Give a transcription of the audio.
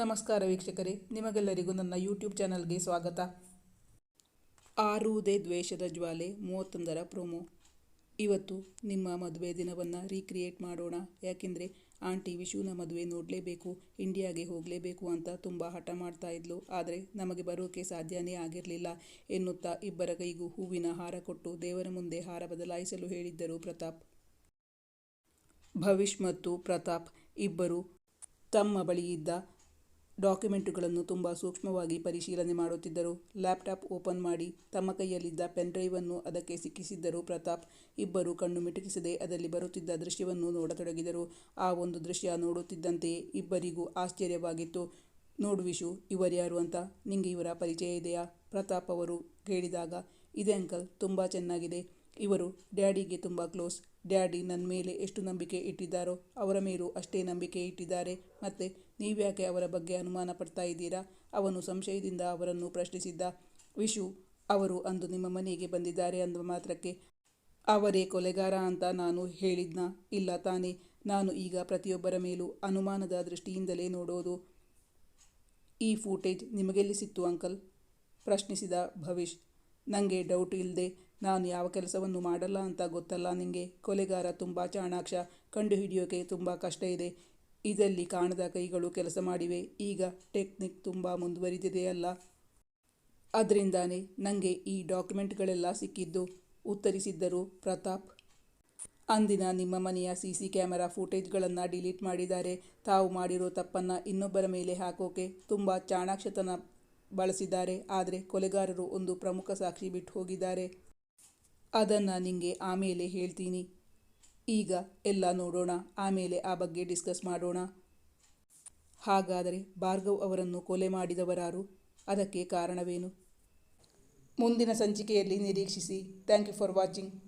ನಮಸ್ಕಾರ ವೀಕ್ಷಕರೇ, ನಿಮಗೆಲ್ಲರಿಗೂ ನನ್ನ ಯೂಟ್ಯೂಬ್ ಚಾನಲ್ಗೆ ಸ್ವಾಗತ. ಆರುವುದೇ ದ್ವೇಷದ ಜ್ವಾಲೆ, ಮೂವತ್ತೊಂದರ ಪ್ರೊಮೋ ಇವತ್ತು ನಿಮ್ಮ ಮದುವೆ ದಿನವನ್ನು ರೀಕ್ರಿಯೇಟ್ ಮಾಡೋಣ. ಯಾಕೆಂದರೆ ಆಂಟಿ ವಿಶುನ ಮದುವೆ ನೋಡಲೇಬೇಕು ಇಂಡಿಯಾಗೆ ಹೋಗಲೇಬೇಕು ಅಂತ ತುಂಬ ಹಠ ಮಾಡ್ತಾ ಇದ್ಲು. ಆದರೆ ನಮಗೆ ಬರೋಕೆ ಸಾಧ್ಯನೇ ಆಗಿರಲಿಲ್ಲ ಎನ್ನುತ್ತಾ ಇಬ್ಬರ ಕೈಗೂ ಹೂವಿನ ಹಾರ ಕೊಟ್ಟು ದೇವರ ಮುಂದೆ ಹಾರ ಬದಲಾಯಿಸಲು ಹೇಳಿದ್ದರು ಪ್ರತಾಪ್. ಭವಿಷ್ ಮತ್ತು ಪ್ರತಾಪ್ ಇಬ್ಬರು ತಮ್ಮ ಬಳಿಯಿದ್ದ ಡಾಕ್ಯುಮೆಂಟುಗಳನ್ನು ತುಂಬ ಸೂಕ್ಷ್ಮವಾಗಿ ಪರಿಶೀಲನೆ ಮಾಡುತ್ತಿದ್ದರು. ಲ್ಯಾಪ್ಟಾಪ್ ಓಪನ್ ಮಾಡಿ ತಮ್ಮ ಕೈಯಲ್ಲಿದ್ದ ಪೆನ್ ಡ್ರೈವನ್ನು ಅದಕ್ಕೆ ಸಿಕ್ಕಿಸಿದ್ದರು. ಪ್ರತಾಪ್ ಇಬ್ಬರು ಕಣ್ಣು ಮಿಟುಕಿಸದೆ ಅದರಲ್ಲಿ ಬರುತ್ತಿದ್ದ ದೃಶ್ಯವನ್ನು ನೋಡತೊಡಗಿದರು. ಆ ಒಂದು ದೃಶ್ಯ ನೋಡುತ್ತಿದ್ದಂತೆಯೇ ಇಬ್ಬರಿಗೂ ಆಶ್ಚರ್ಯವಾಗಿತ್ತು. ನೋಡು ವಿಶು ಇವರ್ಯಾರು ಅಂತ? ನಿಂಗೆ ಇವರ ಪರಿಚಯ ಇದೆಯಾ? ಪ್ರತಾಪ್ ಅವರು ಕೇಳಿದಾಗ, ಇದೆ ಅಂಕಲ್, ತುಂಬ ಚೆನ್ನಾಗಿದೆ. ಇವರು ಡ್ಯಾಡಿಗೆ ತುಂಬ ಕ್ಲೋಸ್. ಡ್ಯಾಡಿ ನನ್ನ ಮೇಲೆ ಎಷ್ಟು ನಂಬಿಕೆ ಇಟ್ಟಿದ್ದಾರೋ ಅವರ ಮೇಲೂ ಅಷ್ಟೇ ನಂಬಿಕೆ ಇಟ್ಟಿದ್ದಾರೆ. ಮತ್ತು ನೀವ್ಯಾಕೆ ಅವರ ಬಗ್ಗೆ ಅನುಮಾನ ಪಡ್ತಾ ಇದ್ದೀರಾ? ಅವನು ಸಂಶಯದಿಂದ ಅವರನ್ನು ಪ್ರಶ್ನಿಸಿದ್ದ. ವಿಶು, ಅವರು ಅಂದು ನಿಮ್ಮ ಮನೆಗೆ ಬಂದಿದ್ದಾರೆ ಅಂದ ಮಾತ್ರಕ್ಕೆ, ಅವರೇ ಕೊಲೆಗಾರ ಅಂತ ನಾನು ಹೇಳಿದ್ನ? ಇಲ್ಲ ತಾನೇ. ನಾನು ಈಗ ಪ್ರತಿಯೊಬ್ಬರ ಮೇಲೂ ಅನುಮಾನದ ದೃಷ್ಟಿಯಿಂದಲೇ ನೋಡೋದು. ಈ ಫೂಟೇಜ್ ನಿಮಗೆಲ್ಲಿ ಸಿಕ್ತು ಅಂಕಲ್? ಪ್ರಶ್ನಿಸಿದ ಭವಿಷ್ ನನಗೆ ಡೌಟ್ ಇಲ್ಲದೆ ನಾನು ಯಾವ ಕೆಲಸವನ್ನು ಮಾಡಲ್ಲ ಅಂತ ಗೊತ್ತಲ್ಲ ನಿಮಗೆ ಕೊಲೆಗಾರ ತುಂಬ ಚಾಣಾಕ್ಷ. ಕಂಡುಹಿಡಿಯೋಕೆ ತುಂಬ ಕಷ್ಟ ಇದೆ. ಇದರಲ್ಲಿ ಕಾಣದ ಕೈಗಳು ಕೆಲಸ ಮಾಡಿವೆ? ಈಗ ಟೆಕ್ನಿಕ್ ತುಂಬ ಮುಂದುವರಿದಿದೆಯಲ್ಲ ಅದರಿಂದಾನೇ ನನಗೆ ಈ ಡಾಕ್ಯುಮೆಂಟ್ಗಳೆಲ್ಲ ಸಿಕ್ಕಿದ್ದು, ಉತ್ತರಿಸಿದ್ದರು ಪ್ರತಾಪ್. ಅಂದಿನ ನಿಮ್ಮ ಮನೆಯ ಸಿ ಸಿ ಕ್ಯಾಮೆರಾ ಫೂಟೇಜ್ಗಳನ್ನು ಡಿಲೀಟ್ ಮಾಡಿದ್ದಾರೆ. ತಾವು ಮಾಡಿರೋ ತಪ್ಪನ್ನು ಇನ್ನೊಬ್ಬರ ಮೇಲೆ ಹಾಕೋಕೆ ತುಂಬ ಚಾಣಾಕ್ಷತನ ಬಳಸಿದ್ದಾರೆ. ಆದರೆ ಕೊಲೆಗಾರರು ಒಂದು ಪ್ರಮುಖ ಸಾಕ್ಷಿ ಬಿಟ್ಟು ಹೋಗಿದ್ದಾರೆ ಅದನ್ನು ನಿಮಗೆ ಆಮೇಲೆ ಹೇಳ್ತೀನಿ. ಈಗ ಎಲ್ಲ ನೋಡೋಣ, ಆಮೇಲೆ ಆ ಬಗ್ಗೆ ಡಿಸ್ಕಸ್ ಮಾಡೋಣ. ಹಾಗಾದರೆ ಭಾರ್ಗವ್ ಅವರನ್ನು ಕೊಲೆ ಮಾಡಿದವರಾರು, ಅದಕ್ಕೆ ಕಾರಣವೇನು? ಮುಂದಿನ ಸಂಚಿಕೆಯಲ್ಲಿ ನಿರೀಕ್ಷಿಸಿ. Thank you for watching.